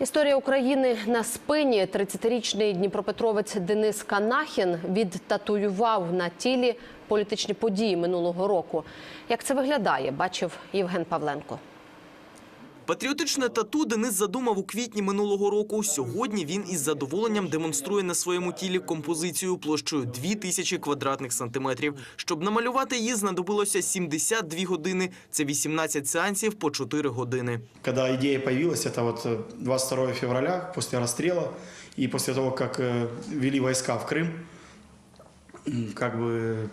Історія України на спині. 30-річний дніпропетровець Денис Канахін відтатуював на тілі політичні події минулого року. Як це виглядає, бачив Євген Павленко. Патріотичне тату Денис задумав у квітні минулого року. Сьогодні він із задоволенням демонструє на своєму тілі композицію площею 2000 квадратних сантиметрів. Щоб намалювати її, знадобилося 72 години. Це 18 сеансів по 4 години. Когда идея появилась, это вот э, 22 февраля, после расстрела и после того, как э, ввели войска в Крым, м, как бы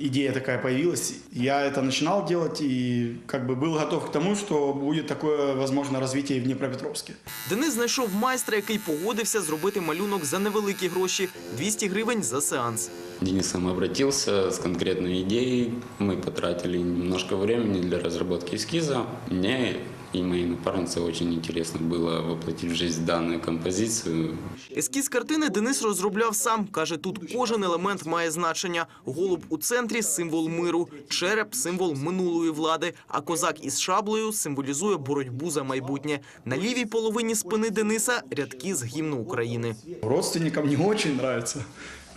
идея такая появилась. Я это начинал делать и как бы был готов к тому, что будет такое, возможно, развитие и в Днепропетровске. Денис знайшов майстра, який погодився зробити малюнок за невеликі гроші 200 гривень за сеанс. Денис сам обратился с конкретной идеей. Мы потратили немножко времени для разработки эскиза. Мне и моей напарнице очень интересно было воплотить в жизнь данную композицию. Ескіз картини Денис розробляв сам. Каже, тут кожен елемент має значення. Голуб у центрі – символ миру, череп – символ минулої влади, а козак із шаблею символізує боротьбу за майбутнє. На лівій половині спини Дениса – рядки з гімну України. Родственникам не очень нравится,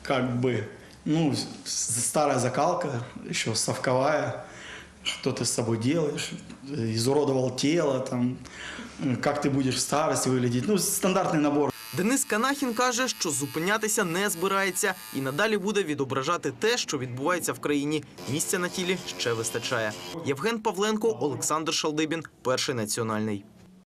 как бы, ну, с- старая закалка, еще совковая, что ты с собой делаешь, изуродовал тело, там, э, как ты будешь в старости выглядеть, ну, стандартный набор. Денис Канахін каже, що зупинятися не збирається і надалі буде відображати те, що відбувається в країні. Місця на тілі ще вистачає. Євген Павленко, Олександр Шалдибін, перший національний.